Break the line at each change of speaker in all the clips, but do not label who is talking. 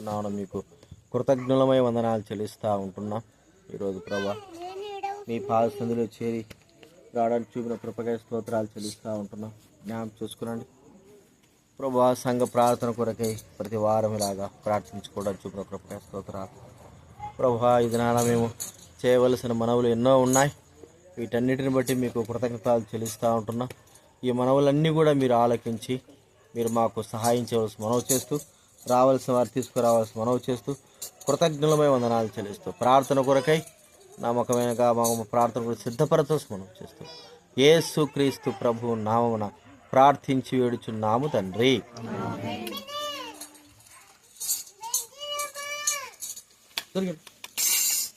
నాన్న మీకు కృతజ్ఞులమై వందనాలు చెల్లిస్తూ ఉంటున్నాం. ఈరోజు ప్రభా మీ పాద సందులో చేరి రావడానికి చూపిన కృపకాయ స్తోత్రాలు చెల్లిస్తూ ఉంటున్నాం. జ్ఞానం చూసుకునండి. ప్రభా సంఘ ప్రార్థన కొరకై ప్రతి వారం ఇలాగా ప్రార్థించుకోవడానికి చూపిన కృపకాయ స్తోత్రాలు. ప్రభా ఇది నాన్న మేము చేయవలసిన మనవులు ఎన్నో ఉన్నాయి. వీటన్నిటిని బట్టి మీకు కృతజ్ఞతలు చెల్లిస్తూ ఉంటున్నాం. ఈ మనవులన్నీ కూడా మీరు ఆలకించి మీరు మాకు సహాయం చేయవలసి మనవి చేస్తూ రావాల్సిన వారు తీసుకురావాల్సిన మనవి చేస్తూ కృతజ్ఞులమై వందనాలు చెల్లిస్తూ ప్రార్థన కొరకై నమ్మకమైనగా మా ప్రార్థన కూడా సిద్ధపరచవలసి మనం చేస్తూ ఏసుక్రీస్తు ప్రభు నామమున ప్రార్థించి వేడుచున్నాము తండ్రి. దొరికింది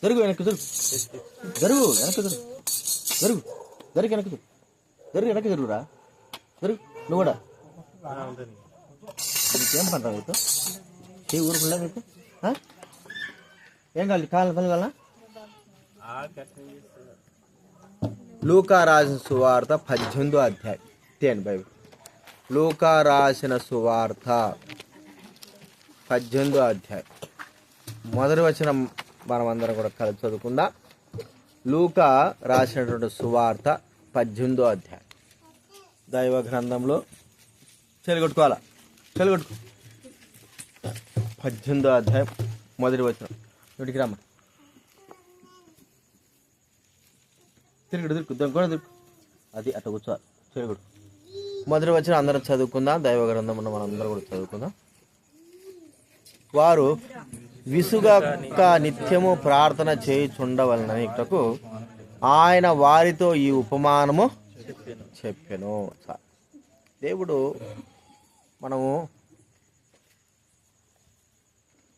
జరుగు వెనక్కి జరుగు. జరుగు వెనక్కి జరుగు. జరుగు. జరుగు వెనక్కి జరుగు. జరుగు వెనక్కి జరుగురా జరుగు. నువ్వు కూడా. ఏం పంట రైతు ఈ ఊరు నీకు మీకు? ఏం కావాలి? కావాలి వల్ల లూకా రాసిన సువార్త పద్దెనిమిదో అధ్యాయం. తేండి బైబిల్. లూకా రాసిన సువార్త పద్దెనిమిదో అధ్యాయం. మొదటి వచ్చిన మనమందరం కూడా కలిసి చదువుకుందాం. లూకా రాసినటువంటి సువార్త పద్దెనిమిదో అధ్యాయం. దైవ గ్రంథంలో చెలగొట్టుకోవాలా? చెలగొట్టుకో పద్దెనిమిదో అధ్యాయం మొదటి వచ్చిన ఇటుకి రమ్మ. తిరుగుడు తిరుగు దొంగ తిరుగు. అది అట్ట కూర్చోవాలి చెలగొట్టు మొదటి వచ్చిన అందరం చదువుకుందాం దైవ గ్రంథం మనం మనందరం కూడా చదువుకుందాం. వారు విసుగక నిత్యము ప్రార్థన చేయుచుండవలనకు ఆయన వారితో ఈ ఉపమానము చెప్పెను. దేవుడు మనము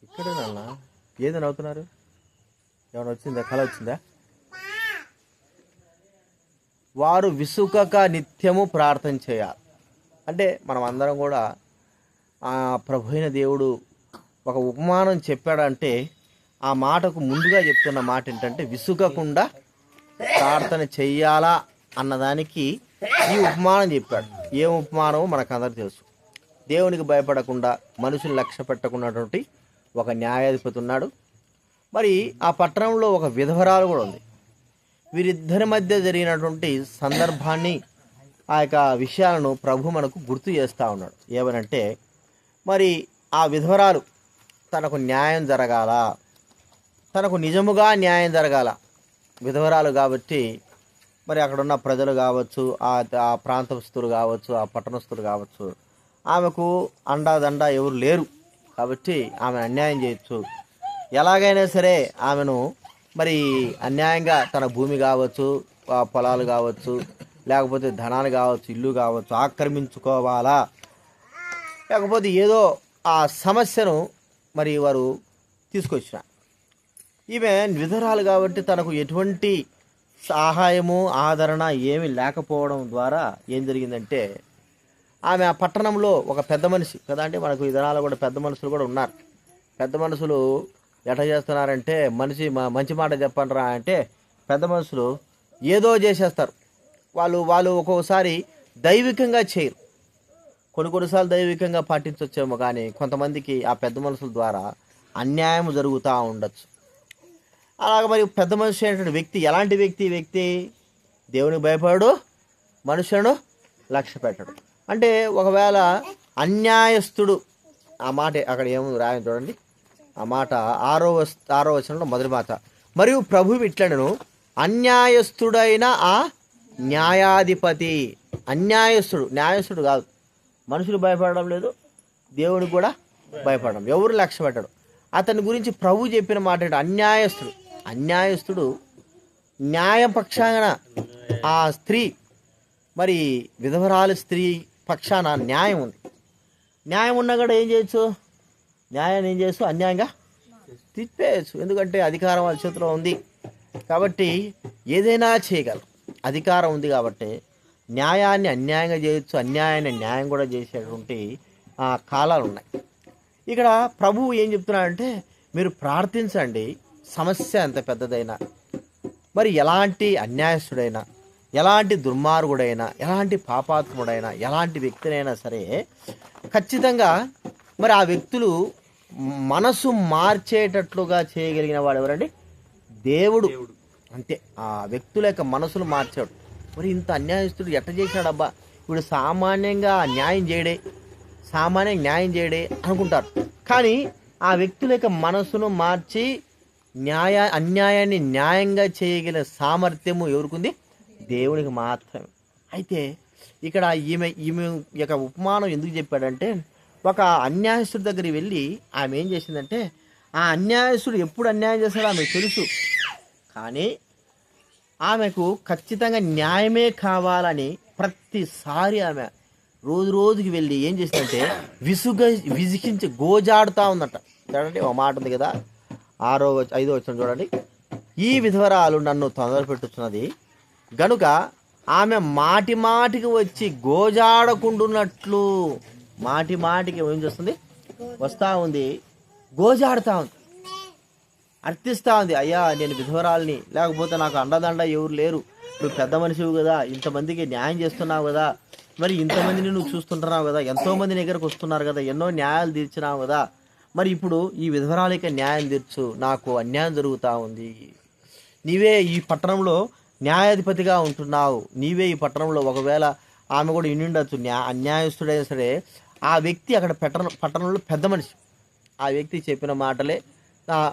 ఇక్కడే నాన్న ఏదని అవుతున్నారు ఏమైనా వచ్చిందా? కళ వచ్చిందా? వారు విసుకక నిత్యము ప్రార్థన చేయాలి. అంటే మనం అందరం కూడా ప్రభు అయిన దేవుడు ఒక ఉపమానం చెప్పాడంటే ఆ మాటకు ముందుగా చెప్తున్న మాట ఏంటంటే విసుగకుండా ప్రార్థన చెయ్యాలా అన్నదానికి ఈ ఉపమానం చెప్పాడు. ఏ ఉపమానమో మనకు అందరికి తెలుసు. దేవునికి భయపడకుండా మనుషులు లక్ష్య పెట్టకున్నటువంటి ఒక న్యాయాధిపతి ఉన్నాడు. మరి ఆ పట్టణంలో ఒక విధవరాలు కూడా ఉంది. వీరిద్దరి మధ్య జరిగినటువంటి సందర్భాన్ని ఆ యొక్క విషయాలను ప్రభు మనకు గుర్తు చేస్తూ ఉన్నాడు. ఏమనంటే మరి ఆ విధవరాలు తనకు న్యాయం జరగాల తనకు నిజముగా న్యాయం జరగాల. విధవరాలు కాబట్టి మరి అక్కడున్న ప్రజలు కావచ్చు ఆ ఆ ప్రాంతస్తులు కావచ్చు ఆ పట్టణస్తులు కావచ్చు ఆమెకు అండాదండ ఎవరు లేరు. కాబట్టి ఆమె అన్యాయం చేయొచ్చు. ఎలాగైనా సరే ఆమెను మరి అన్యాయంగా తన భూమి కావచ్చు పొలాలు కావచ్చు లేకపోతే ధనాలు కావచ్చు ఇల్లు కావచ్చు ఆక్రమించుకోవాలా? లేకపోతే ఏదో ఆ సమస్యను మరి వారు తీసుకొచ్చిన. ఈమె విధరాలు కాబట్టి తనకు ఎటువంటి సహాయము ఆదరణ ఏమీ లేకపోవడం ద్వారా ఏం జరిగిందంటే ఆమె ఆ పట్టణంలో ఒక పెద్ద మనిషి. కదా అంటే మనకు ఈ దినాలు కూడా పెద్ద మనుషులు కూడా ఉన్నారు. పెద్ద మనుషులు ఎట చేస్తున్నారంటే మనిషి మా- మంచి మాట చెప్పండిరా అంటే పెద్ద మనుషులు ఏదో చేసేస్తారు. వాళ్ళు వాళ్ళు ఒక్కొక్కసారి దైవికంగా చేయరు. కొన్ని కొన్నిసార్లు దైవికంగా పాటించవచ్చేమో కానీ కొంతమందికి ఆ పెద్ద మనుషుల ద్వారా అన్యాయం జరుగుతూ ఉండొచ్చు. అలాగ మరి పెద్ద మనిషి అయినటువంటి వ్యక్తి ఎలాంటి వ్యక్తి వ్యక్తి దేవునికి భయపడు మనుషులను లక్ష్య పెట్టడు అంటే ఒకవేళ అన్యాయస్తుడు ఆ మాట అక్కడ ఏముంది రాయని చూడండి. ఆ మాట ఆరో ఆరో వచనంలో మొదటి మాట. మరియు ప్రభు ఇట్లనను అన్యాయస్తుడైన ఆ న్యాయాధిపతి. అన్యాయస్తుడు న్యాయస్తుడు కాదు. మనుషులు భయపడడం లేదు దేవుడు కూడా భయపడడం. ఎవరు లక్ష్య పెట్టడు. అతని గురించి ప్రభు చెప్పిన మాట ఏంటి? అన్యాయస్తుడు. అన్యాయస్తుడు న్యాయపక్షాన ఆ స్త్రీ మరి విధవరాలు స్త్రీ పక్షాన న్యాయం ఉంది. న్యాయం ఉన్నా కూడా ఏం చేయొచ్చు? న్యాయాన్ని ఏం చేయొచ్చు? అన్యాయంగా తిప్పేయచ్చు. ఎందుకంటే అధికారం వాళ్ళ చేతిలో ఉంది. కాబట్టి ఏదైనా చేయగలరు అధికారం ఉంది కాబట్టి న్యాయాన్ని అన్యాయంగా చేయొచ్చు. అన్యాయాన్ని న్యాయం కూడా చేసేటువంటి ఆ, కాలాలు ఉన్నాయి. ఇక్కడ ప్రభువు ఏం చెప్తున్నాడంటే మీరు ప్రార్థించండి. సమస్య ఎంత పెద్దదైనా. మరి ఎలాంటి అన్యాయస్తుడైనా ఎలాంటి దుర్మార్గుడైనా ఎలాంటి పాపాత్ముడైనా ఎలాంటి వ్యక్తినైనా సరే ఖచ్చితంగా మరి ఆ వ్యక్తులు మనసు మార్చేటట్లుగా చేయగలిగిన వాడు ఎవరండి? దేవుడు. అంతే. ఆ వ్యక్తుల యొక్క మనసును మార్చాడు. మరి ఇంత అన్యాయస్తుడు ఎట్ట చేశాడు అబ్బా ఇప్పుడు సామాన్యంగా న్యాయం చేయడే సామాన్యంగా న్యాయం చేయడే అనుకుంటారు. కానీ ఆ వ్యక్తుల యొక్క మనసును మార్చి న్యాయ అన్యాయాన్ని న్యాయంగా చేయగలిగిన సామర్థ్యము ఎవరికుంది? దేవునికి మాత్రమే. అయితే ఇక్కడ ఈమె ఈమె యొక్క ఉపమానం ఎందుకు చెప్పాడంటే ఒక అన్యాయస్తుడి దగ్గరికి వెళ్ళి ఆమె ఏం చేసిందంటే ఆ అన్యాయస్తుడు ఎప్పుడు అన్యాయం చేస్తాడో ఆమెకు తెలుసు. కానీ ఆమెకు ఖచ్చితంగా న్యాయమే కావాలని ప్రతిసారి ఆమె రోజు రోజుకి వెళ్ళి ఏం చేసిందంటే విసుగ విసిగించి గోజాడుతూ ఉందట. చూడండి ఒక మాట ఉంది కదా. ఆరో ఐదో వచ్చిన చూడండి. ఈ విధవరాలు నన్ను తొందర పెట్టుచున్నది గనుక ఆమె మాటి మాటికి వచ్చి గోజాడకుండున్నట్లు మాటి మాటికి ఏం చేస్తుంది? వస్తూ ఉంది. గోజాడుతూ ఉంది. అర్థిస్తూ ఉంది. అయ్యా నేను విధవరాల్ని. లేకపోతే నాకు అండదండ ఎవరు లేరు. నువ్వు పెద్ద మనిషివి కదా. ఇంతమందికి న్యాయం చేస్తున్నావు కదా. మరి ఇంతమందిని నువ్వు చూస్తుంటున్నావు కదా. ఎంతో మంది దగ్గరకు వస్తున్నారు కదా. ఎన్నో న్యాయాలు తీర్చినావు కదా. మరి ఇప్పుడు ఈ విధవరాలకి న్యాయం తీర్చు. నాకు అన్యాయం జరుగుతూ ఉంది. నీవే ఈ పట్టణంలో న్యాయాధిపతిగా ఉంటున్నావు. నీవే ఈ పట్టణంలో ఒకవేళ ఆమె కూడా ఇన్నుండొచ్చు న్యా అన్యాయస్తుడైనా సరే ఆ వ్యక్తి అక్కడ పట్టణ పట్టణంలో పెద్ద మనిషి. ఆ వ్యక్తి చెప్పిన మాటలే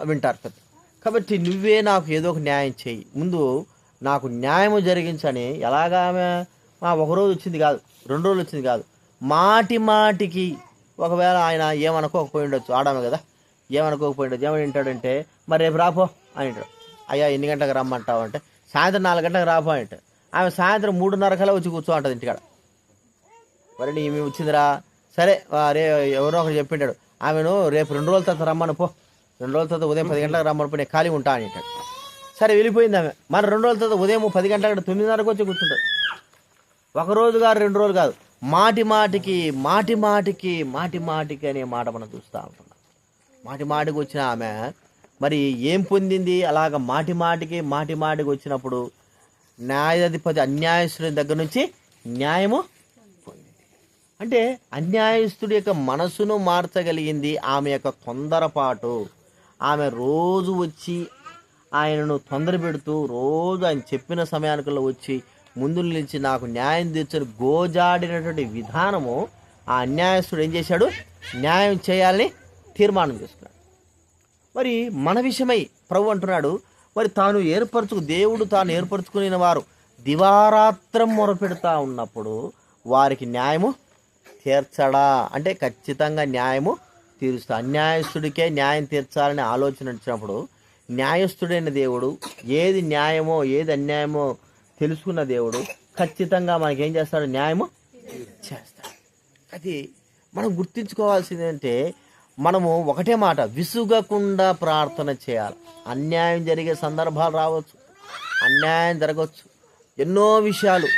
వింటారు పెద్ద. కాబట్టి నువ్వే నాకు ఏదో ఒక న్యాయం చేయి ముందు నాకు న్యాయము జరిగించని ఎలాగా ఆమె ఒకరోజు ఒక రోజు వచ్చింది కాదు రెండు రోజులు వచ్చింది కాదు. మాటి మాటికి ఒకవేళ ఆయన ఏమనుకోకపోయి ఉండొచ్చు. ఆడామే కదా? ఏమనుకోకపోయి ఉండొచ్చు. ఏమని వింటాడంటే మరి రేపు రాపో అని అంటాడు. అయ్యా ఎన్ని గంటలకు రమ్మంటావు? అంటే సాయంత్రం నాలుగు గంటలకు రాపో ఆమె సాయంత్రం మూడున్నర కల్లా వచ్చి కూర్చో ఇంటికాడ. మరి ఈమె వచ్చిందిరా? సరే రే ఎవరో ఒకరు చెప్పింటాడు. ఆమెను రేపు రెండు రోజుల తర్వాత రమ్మను పో. రెండు రోజుల తర్వాత ఉదయం పది గంటలకు రమ్మను పో నేను ఖాళీ ఉంటా అని అంటాడు. సరే వెళ్ళిపోయింది ఆమె. మరి రెండు రోజుల తర్వాత ఉదయం పది గంటలకు తొమ్మిదిన్నరకు వచ్చి కూర్చుంటాడు. ఒక రోజు కాదు రెండు రోజులు కాదు. మాటి మాటికి మాటి మాటికి మాటి మాటికి అనే మాట మనం చూస్తూ ఉంటున్నాం. మాటి మాటికి వచ్చిన ఆమె మరి ఏం పొందింది? అలాగ మాటి మాటికి మాటి మాటికి వచ్చినప్పుడు న్యాయాధిపతి అన్యాయస్తుడి దగ్గర నుంచి న్యాయము పొందింది. అంటే అన్యాయస్తుడి యొక్క మనసును మార్చగలిగింది ఆమె యొక్క తొందరపాటు. ఆమె రోజు వచ్చి ఆయనను తొందర పెడుతూ రోజు ఆయన చెప్పిన సమయానికల్లో వచ్చి ముందు నిలిచి నాకు న్యాయం తీర్చని గోజాడినటువంటి విధానము ఆ అన్యాయస్తుడు ఏం చేశాడు? న్యాయం చేయాలని తీర్మానం చేసుకున్నాడు. మరి మన విషయమై ప్రభు అంటున్నాడు మరి తాను ఏర్పరచుకు దేవుడు తాను ఏర్పరచుకుని వారు దివారాత్రం మొరపెడతా ఉన్నప్పుడు వారికి న్యాయము తీర్చడా? అంటే ఖచ్చితంగా న్యాయము తీరుస్తా. అన్యాయస్తుడికే న్యాయం తీర్చాలని ఆలోచన వచ్చినప్పుడు న్యాయస్థుడైన దేవుడు ఏది న్యాయమో ఏది అన్యాయమో తెలుసుకున్న దేవుడు ఖచ్చితంగా మనకేం చేస్తాడు? న్యాయము చేస్తాడు. అది మనం గుర్తుంచుకోవాల్సింది అంటే మనము ఒకటే మాట విసుగకుండా ప్రార్థన చేయాలి. అన్యాయం జరిగే సందర్భాలు రావచ్చు అన్యాయం జరగవచ్చు. ఎన్నో విషయాలు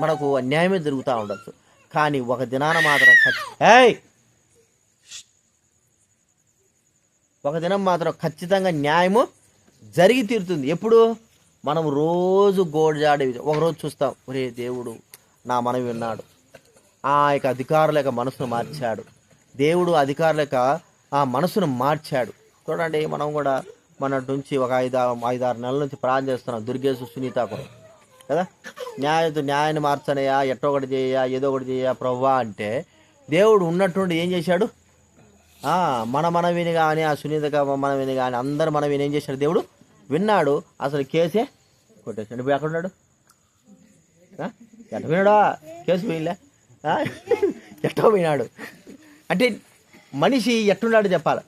మనకు అన్యాయమే జరుగుతూ ఉండొచ్చు. కానీ ఒక దినాన మాత్రం ఖచ్చి- ఏయ్! ఒక దినం మాత్రం ఖచ్చితంగా న్యాయము జరిగి తీరుతుంది. ఎప్పుడు? మనం రోజు గోడజాడే ఒక రోజు చూస్తాం ఒరే దేవుడు నా మనవి విన్నాడు. ఆ యొక్క అధికారుల యొక్క మనసును మార్చాడు. దేవుడు అధికారులక ఆ మనసును మార్చాడు. చూడండి మనం కూడా మన నుంచి ఒక ఐదు ఐదారు నెలల నుంచి ప్రార్థన చేస్తున్నాం దుర్గేశు సునీత కూడా కదా? న్యాయ న్యాయాన్ని మార్చనయా ఎట్టో ఒకటి చేయా ఏదో ఒకటి చేయ ప్రవ్వా అంటే దేవుడు ఉన్నట్టుండి ఏం చేశాడు? మన మన మనవిని కానీ ఆ సునీత మనవిని కానీ అందరు మనవిని ఏం చేశాడు దేవుడు? విన్నాడు. అసలు కేసే కొట్టేసాడు ఇప్పుడు ఎక్కడున్నాడు ఎట్ట పోయినాడా? కేసు పోయిలే ఎట్టో పోయినాడు? అంటే మనిషి ఎట్టున్నాడు చెప్పాలి.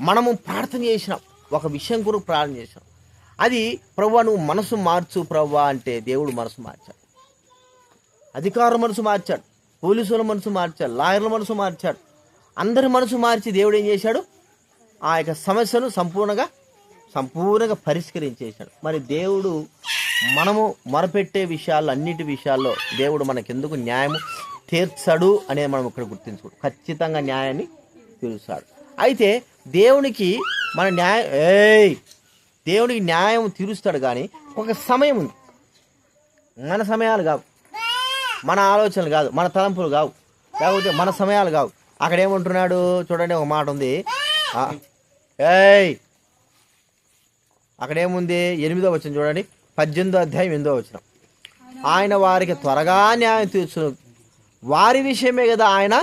మనము ప్రార్థన చేసినాం. ఒక విషయం కొరకు ప్రార్థన చేసినాం. అది ప్రభు నువ్వు మనసు మార్చు ప్రభు అంటే దేవుడు మనసు మార్చాడు. అధికారుల మనసు మార్చాడు. పోలీసుల మనసు మార్చాడు. లాయర్ల మనసు మార్చాడు. అందరి మనసు మార్చి దేవుడు ఏం చేశాడు? ఆ యొక్క సమస్యను సంపూర్ణంగా సంపూర్ణంగా పరిష్కరించేశాడు. మరి దేవుడు మనము మొరపెట్టే విషయాల్లో అన్నిటి విషయాల్లో దేవుడు మనకెందుకు న్యాయము? తీర్చడు అనేది మనం ఇక్కడ గుర్తించుకోడు ఖచ్చితంగా న్యాయాన్ని తీరుస్తాడు. అయితే దేవునికి మన న్యాయం ఏయ్! దేవునికి న్యాయం తీరుస్తాడు కానీ ఒక సమయం ఉంది. మన సమయాలు కావు. మన ఆలోచనలు కాదు మన తలంపులు కావు. లేకపోతే మన సమయాలు కావు. అక్కడ ఏమంటున్నాడు? చూడండి ఒక మాట ఉంది. ఏయ్! అక్కడేముంది ఎనిమిదో వచ్చిన చూడండి. పద్దెనిమిదో అధ్యాయం ఎనిమిదో వచ్చిన ఆయన వారికి త్వరగా న్యాయం తీర్చు వారి విషయమే కదా ఆయన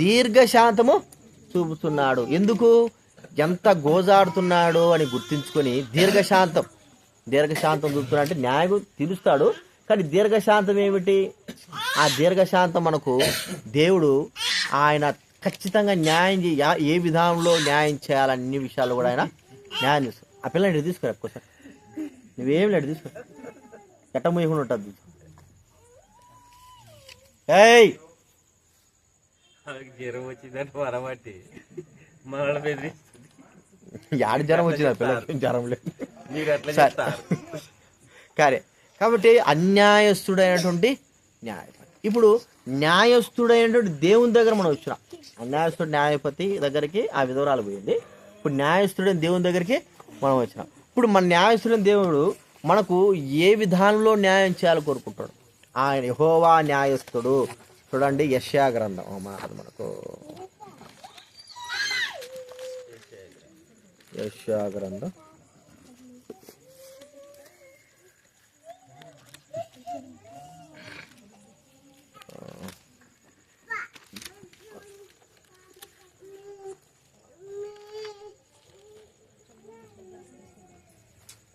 దీర్ఘశాంతము చూపుతున్నాడు. ఎందుకు? ఎంత గోజాడుతున్నాడు అని గుర్తించుకొని దీర్ఘశాంతం. దీర్ఘశాంతం చూపుతున్నాడు అంటే న్యాయం తీరుస్తాడు కానీ దీర్ఘశాంతం ఏమిటి? ఆ దీర్ఘశాంతం మనకు దేవుడు ఆయన ఖచ్చితంగా న్యాయం ఏ విధానంలో న్యాయం చేయాలని విషయాలు కూడా ఆయన న్యాయం చేస్తాడు. ఆ పిల్లని తీసుకురా ఒక్కసారి? నువ్వేం లేడు తీసుకురా? ఎట్ట మూయకుండా ఉంటుంది ఏయ్!
జ్వరం వచ్చిందని వరబట్టి మనల్ని బెదిరిస్తుంది
యాడి జ్వరం వచ్చింది ఆ పిల్లకి జ్వరం లేదు.
మీరు అట్లా
కాబట్టి అన్యాయస్తుడైనటువంటి న్యాయపతి ఇప్పుడు న్యాయస్తుడైనటువంటి దేవుని దగ్గర మనం వచ్చినాం అన్యాయస్తుడు న్యాయపతి దగ్గరికి ఆ విధవరాలు పోయింది. ఇప్పుడు న్యాయస్తుడైన దేవుని దగ్గరికి మనం వచ్చినాం. ఇప్పుడు మన న్యాయస్తుడైన దేవుడు మనకు ఏ విధానంలో న్యాయం చేయాలి కోరుకుంటాడు? ఆయన యహోవా న్యాయస్తుడు చూడండి యశ్యా గ్రంథం. మాట అది మనకు. యశ్యా గ్రంథం.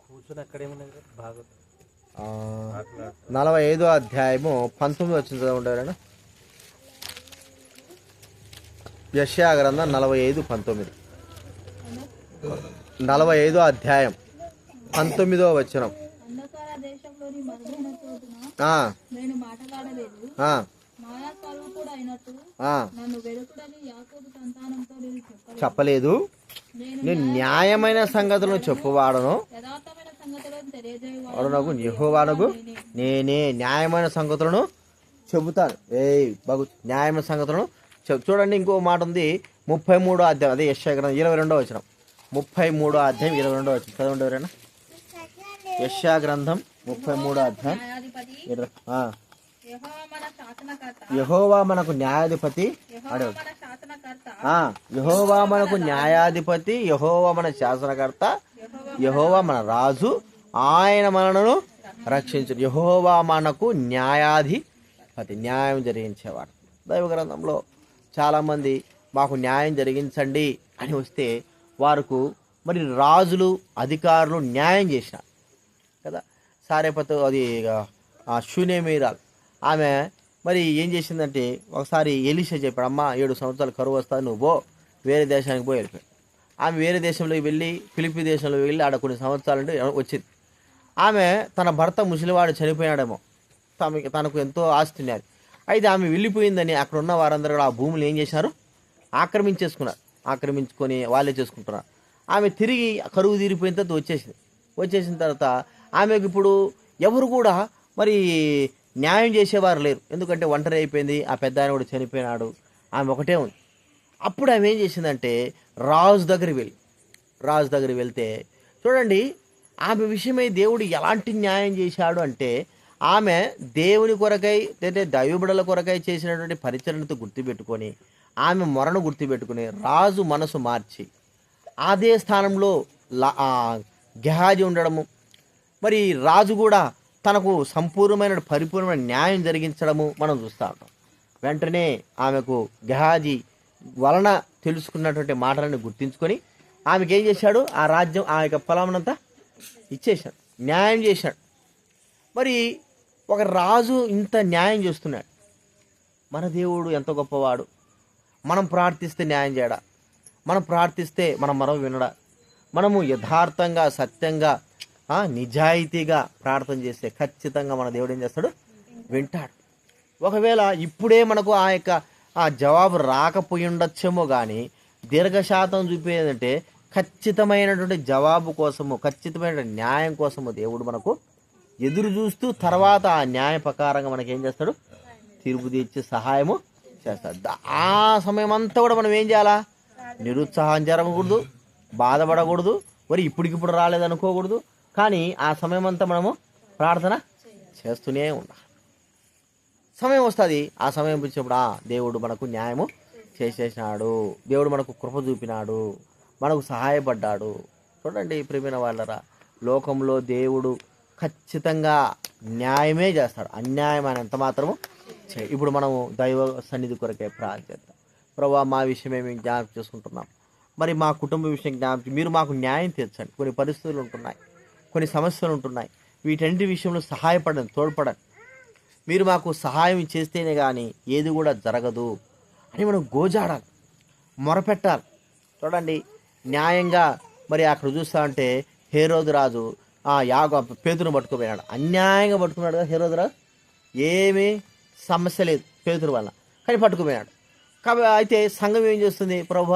కూర్చొని అక్కడేమన్నా కదా, బాగా
నలభై ఐదో అధ్యాయము పంతొమ్మిది వచ్చింది చదవండి యశ్యా గ్రంథం నలభై ఐదు పంతొమ్మిది. నలభై ఐదో అధ్యాయం పంతొమ్మిదో వచనం.
చెప్పలేదు. నేను
న్యాయమైన సంగతులను చెప్పువాడను.
అరుణకు సంగతులను
నేనే న్యాయమైన సంగతులను చెబుతాను. ఏయ్ బగు న్యాయమైన సంగతులను చూడండి ఇంకో మాట ఉంది. ముప్పై మూడో అధ్యాయం. అదే యశ్యా గ్రంథం ఇరవై రెండో వచ్చిన ముప్పై మూడో అధ్యాయం ఇరవై రెండో వచ్చిన చదవండి ఎవరైనా. యశ్యా గ్రంథం ముప్పై మూడో అధ్యాయం. ఇరవై
యెహోవా
మనకు న్యాయాధిపతి
యెహోవా
మనకు న్యాయాధిపతి యెహోవా మన శాసనకర్త యెహోవా మన రాజు ఆయన మనను రక్షించు. యెహోవా మనకు న్యాయాధిపతి న్యాయం జరిగించేవాడు. దైవ గ్రంథంలో చాలామంది మాకు న్యాయం జరిగించండి అని వస్తే వారికి మరి రాజులు అధికారులు న్యాయం చేసినారు కదా? సారేపతో అది శూన్యమీరాలు. ఆమె మరి ఏం చేసిందంటే ఒకసారి ఎలిషా చెప్పాడు అమ్మ ఏడు సంవత్సరాలు కరువు వస్తుంది నువ్వు పో వేరే దేశానికి పోయి వెళ్ళిపోయాడు ఆమె వేరే దేశంలోకి వెళ్ళి ఫిలిపి దేశంలోకి వెళ్ళి ఆడ కొన్ని సంవత్సరాలు వచ్చింది. ఆమె తన భర్త ముసలివాడు చనిపోయాడేమో. తమకి తనకు ఎంతో ఆస్తి ఉన్నది. అయితే ఆమె వెళ్ళిపోయిందని అక్కడ ఉన్న వారందరూ ఆ భూములు ఏం చేశారు? ఆక్రమించేసుకున్నారు. ఆక్రమించుకొని వాళ్ళే చేసుకుంటున్నారు. ఆమె తిరిగి కరువు తీరిపోయిన తర్వాత వచ్చేసింది. వచ్చేసిన తర్వాత ఆమెకు ఇప్పుడు ఎవరు కూడా మరి న్యాయం చేసేవారు లేరు. ఎందుకంటే ఒంటరి అయిపోయింది ఆ పెద్ద ఆయన కూడా చనిపోయినాడు ఆమె ఒకటే ఉంది. అప్పుడు ఆమె ఏం చేసిందంటే రాజు దగ్గరికి వెళ్ళి రాజు దగ్గరికి వెళ్తే చూడండి ఆమె విషయమై దేవుడు ఎలాంటి న్యాయం చేశాడు అంటే ఆమె దేవుని కొరకై లేదా దైవబిడల కొరకై చేసినటువంటి పరిచరణతో గుర్తుపెట్టుకొని ఆమె మొరను గుర్తుపెట్టుకుని రాజు మనసు మార్చి అదే స్థానంలో లా- గెహాజీ ఉండడము. మరి రాజు కూడా తనకు సంపూర్ణమైన పరిపూర్ణమైన న్యాయం జరిగించడము మనం చూస్తూ ఉంటాం. వెంటనే ఆమెకు గెహాజీ వలన తెలుసుకున్నటువంటి మాటలను గుర్తించుకొని ఆమెకి ఏం చేశాడు? ఆ రాజ్యం ఆ యొక్క పొలమునంతా ఇచ్చేశాడు. న్యాయం చేశాడు. మరి ఒక రాజు ఇంత న్యాయం చేస్తున్నాడు. మన దేవుడు ఎంత గొప్పవాడు. మనం ప్రార్థిస్తే న్యాయం చేయడా? మనం ప్రార్థిస్తే మనం మరో వినడా? మనము యథార్థంగా సత్యంగా నిజాయితీగా ప్రార్థన చేస్తే ఖచ్చితంగా మన దేవుడు ఏం చేస్తాడు? వింటాడు. ఒకవేళ ఇప్పుడే మనకు ఆ యొక్క ఆ జవాబు రాకపోయి ఉండొచ్చేమో కానీ దీర్ఘశాతం చూపేదంటే ఖచ్చితమైనటువంటి జవాబు కోసము ఖచ్చితమైన న్యాయం కోసము దేవుడు మనకు ఎదురు చూస్తూ తర్వాత ఆ న్యాయ ప్రకారంగా మనకి ఏం చేస్తాడు? తీర్పు తీర్చి సహాయము చేస్తాడు. ఆ సమయం అంతా కూడా మనం ఏం చేయాలా? నిరుత్సాహం జరగకూడదు బాధపడకూడదు మరి ఇప్పటికిప్పుడు రాలేదనుకోకూడదు కానీ ఆ సమయం అంతా మనము ప్రార్థన చేస్తూనే ఉండాలి. సమయం వస్తుంది. ఆ సమయం వచ్చినప్పుడు ఆ దేవుడు మనకు న్యాయము చేసేసినాడు. దేవుడు మనకు కృప చూపినాడు. మనకు సహాయపడ్డాడు. చూడండి ప్రేమిన వాళ్ళరా లోకంలో దేవుడు ఖచ్చితంగా న్యాయమే చేస్తాడు. అన్యాయం అని ఎంత మాత్రము ఇప్పుడు మనము దైవ సన్నిధి కొరకే ప్రార్థన చేద్దాం. ప్రభా మా విషయమే మేము జ్ఞాపకం చేసుకుంటున్నాం. మరి మా కుటుంబ విషయం జ్ఞాపకం మీరు మాకు న్యాయం తీర్చండి. కొన్ని పరిస్థితులు ఉంటున్నాయి. కొన్ని సమస్యలు ఉంటున్నాయి. వీటన్నిటి విషయంలో సహాయపడండి తోడ్పడండి. మీరు మాకు సహాయం చేస్తేనే కానీ ఏది కూడా జరగదు అని మనం గోజాడాలి మొరపెట్టాలి. చూడండి న్యాయంగా మరి అక్కడ చూస్తా అంటే హేరోదు రాజు ఆ యాగ పేతును పట్టుకుపోయినాడు. అన్యాయంగా పట్టుకున్నాడు కదా హేరోదు రాజు. ఏమీ సమస్య లేదు పేతురు వల్ల కానీ పట్టుకుపోయినాడు. కాబట్టి అయితే సంఘం ఏం చేస్తుంది ప్రభు?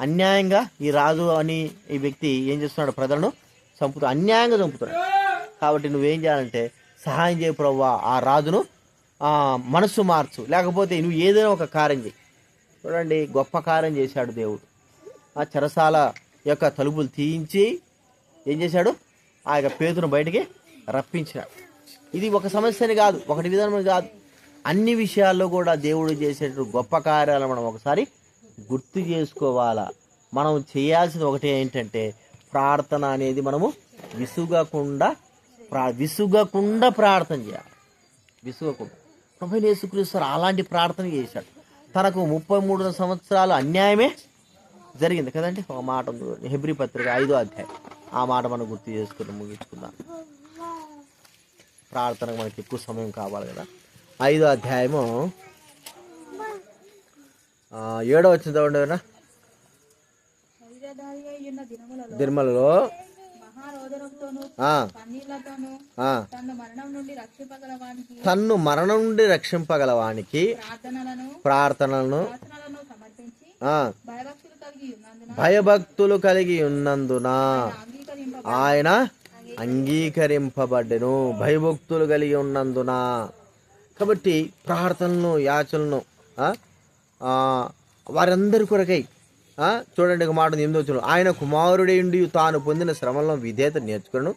అన్యాయంగా ఈ రాజు అని ఈ వ్యక్తి ఏం చేస్తున్నాడు ప్రజలను చంపుతూ అన్యాయంగా చంపుతున్నాడు కాబట్టి నువ్వేం చేయాలంటే సహాయం చేయ ప్రవ్వా ఆ రాజును మనస్సు మార్చు. లేకపోతే నువ్వు ఏదైనా ఒక కార్యం చేయి. చూడండి గొప్ప కార్యం చేశాడు దేవుడు. ఆ చెరసాల యొక్క తలుపులు తీయించి ఏం చేశాడు? ఆ యొక్క పేతును బయటికి రప్పించినాడు. ఇది ఒక సమస్యని కాదు ఒకటి విధానం కాదు. అన్ని విషయాల్లో కూడా దేవుడు చేసేటువంటి గొప్ప కార్యాలు మనం ఒకసారి గుర్తు చేసుకోవాలా. మనం చేయాల్సిన ఒకటి ఏంటంటే ప్రార్థన అనేది మనము విసుగకుండా ప్రా విసుగకుండా ప్రార్థన చేయాలి. విసుగకుండా. ప్రభు యేసుక్రీస్తు అలాంటి ప్రార్థన చేశాడు. తనకు ముప్పై మూడు సంవత్సరాలు అన్యాయమే జరిగింది కదండి? ఒక మాట హెబ్రి హెబ్రీ పత్రిక ఐదో అధ్యాయం. ఆ మాట మనం గుర్తు చేసుకుని ముగించుకుందాం. ప్రార్థనకు మనకి ఎక్కువ సమయం కావాలి కదా. ఐదో అధ్యాయము ఏడో వచ్చిన చూడండి
రక్షింపగలవానికి
తన్ను మరణం నుండి రక్షింపగలవానికి
ప్రార్థనలను భయభక్తులు కలిగి ఉన్నందున
ఆయన అంగీకరింపబడ్డెను భయభక్తులు కలిగి ఉన్నందున. కాబట్టి ఆ, ఆ, వారందరి కొరకై చూడండి ఒక మాట ఎనిమిదో వచ్చిన ఆయన కుమారుడేండి తాను పొందిన శ్రమంలో విధేత నేర్చుకును.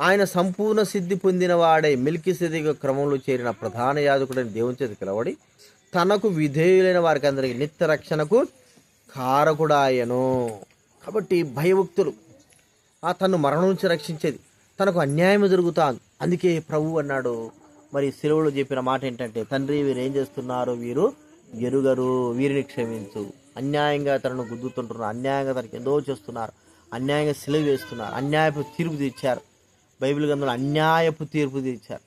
ఆయన సంపూర్ణ సిద్ధి పొందిన వాడే మిల్కి సిద్ధిక క్రమంలో చేరిన ప్రధాన యాజకుడని దేవుని చేతి పిలవడి తనకు విధేయులైన వారికి అందరికి నిత్య రక్షణకు కారకుడాయను కాబట్టి భయభక్తులు. ఆ తను మరణం నుంచి రక్షించేది. తనకు అన్యాయం జరుగుతాను అందుకే ప్రభు అన్నాడు. మరి సెలవులో చెప్పిన మాట ఏంటంటే తండ్రి వీరు ఏం చేస్తున్నారు? వీరు ఎరుగరు వీరిని క్షమించు. అన్యాయంగా తనను గుద్దుతుంటున్నారు. అన్యాయంగా తనకి ఎంతో చేస్తున్నారు. అన్యాయంగా సెలవు వేస్తున్నారు. అన్యాయపు తీర్పు తీర్చారు. బైబిల్ గ్రంథంలో అన్యాయపు తీర్పు తీర్చారు.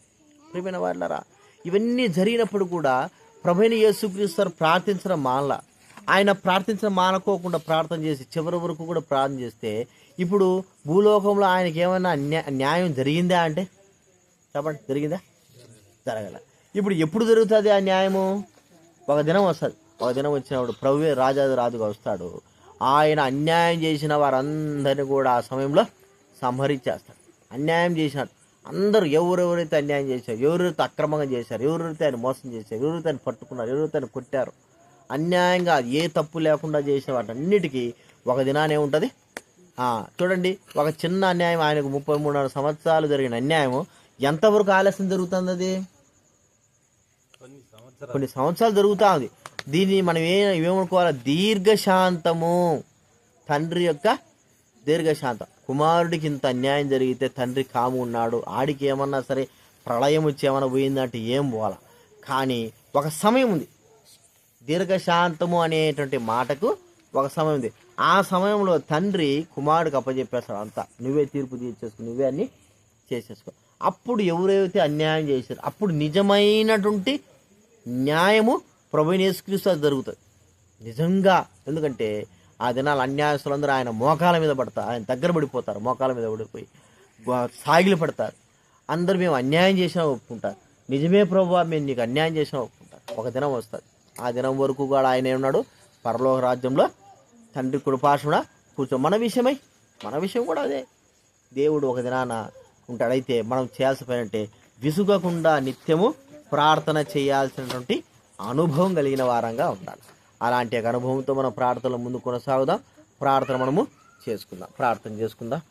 ప్రియమైన వాళ్ళరా ఇవన్నీ జరిగినప్పుడు కూడా ప్రభుని యేసుక్రీస్తు ప్రార్థించడం మానలా ఆయన ప్రార్థించడం మానుకోకుండా ప్రార్థన చేసి చివరి వరకు కూడా ప్రార్థన చేస్తే ఇప్పుడు భూలోకంలో ఆయనకి ఏమైనా న్యాయం జరిగిందా అంటే? చెప్పండి జరిగిందా? జరగల. ఇప్పుడు ఎప్పుడు జరుగుతుంది ఆ న్యాయము? ఒక దినం వస్తుంది. ఒక దినం వచ్చినప్పుడు ప్రభువే రాజాది రాజుగా వస్తాడు. ఆయన అన్యాయం చేసిన వారందరినీ కూడా ఆ సమయంలో సంహరించేస్తాడు. అన్యాయం చేసినాడు అందరూ ఎవరెవరైతే అన్యాయం చేశారు ఎవరెవరైతే అక్రమంగా చేశారు ఎవరెవరైతే ఆయన మోసం చేశారు ఎవరైతే ఆయన పట్టుకున్నారు ఎవరైతే ఆయన కొట్టారు అన్యాయంగా ఏ తప్పు లేకుండా చేసిన వాటన్నిటికీ ఒక దినానే ఉంటుంది. చూడండి ఒక చిన్న అన్యాయం ఆయనకు ముప్పై మూడున్నర సంవత్సరాలు జరిగిన అన్యాయము. ఎంతవరకు ఆలస్యం జరుగుతుంది అది?
కొన్ని సంవత్సరాలు
జరుగుతూ ఉంది. దీన్ని మనం ఏ ఏమనుకోవాలి? దీర్ఘశాంతము. తండ్రి యొక్క దీర్ఘశాంతం. కుమారుడికి ఇంత అన్యాయం జరిగితే తండ్రి కాము ఉన్నాడు. ఆడికి ఏమన్నా సరే ప్రళయం వచ్చి ఏమైనా పోయిందంటే ఏం పోవాల? కానీ ఒక సమయం ఉంది. దీర్ఘశాంతము అనేటువంటి మాటకు ఒక సమయం ఉంది. ఆ సమయంలో తండ్రి కుమారుడికి అప్పచెప్పేస్తాడు. అంతా నువ్వే తీర్పు తీర్చేసుకో నువ్వే అన్ని చేసేసుకో. అప్పుడు ఎవరైతే అన్యాయం చేశారు అప్పుడు నిజమైనటువంటి న్యాయము ప్రభుని యేసుక్రీస్తు అది జరుగుతుంది. నిజంగా ఎందుకంటే ఆ దినాలు అన్యాయస్తులందరూ ఆయన మోకాల మీద పడతారు. ఆయన దగ్గర పడిపోతారు. మోకాల మీద పడిపోయి సాగిలి పడతారు. అందరు మేము అన్యాయం చేసినా ఒప్పుకుంటారు. నిజమే ప్రభు మేము నీకు అన్యాయం చేసినా ఒప్పుకుంటారు. ఒక దినం వస్తుంది. ఆ దినం వరకు కూడా ఆయన ఏమన్నాడు? పరలోక రాజ్యంలో తండ్రి కృపాశుడ కూర్చో. మన విషయమై మన విషయం కూడా అదే. దేవుడు ఒక దినాన ఉంటాడైతే మనం చేయాల్సిన పని అంటే విసుగకుండా నిత్యము ప్రార్థన చేయాల్సినటువంటి అనుభవం కలిగిన వారంగా ఉండాలి. అలాంటి ఒక అనుభవంతో మనం ప్రార్థనలో ముందు కొనసాగుదాం. ప్రార్థన మనము చేసుకుందాం. ప్రార్థన చేసుకుందాం.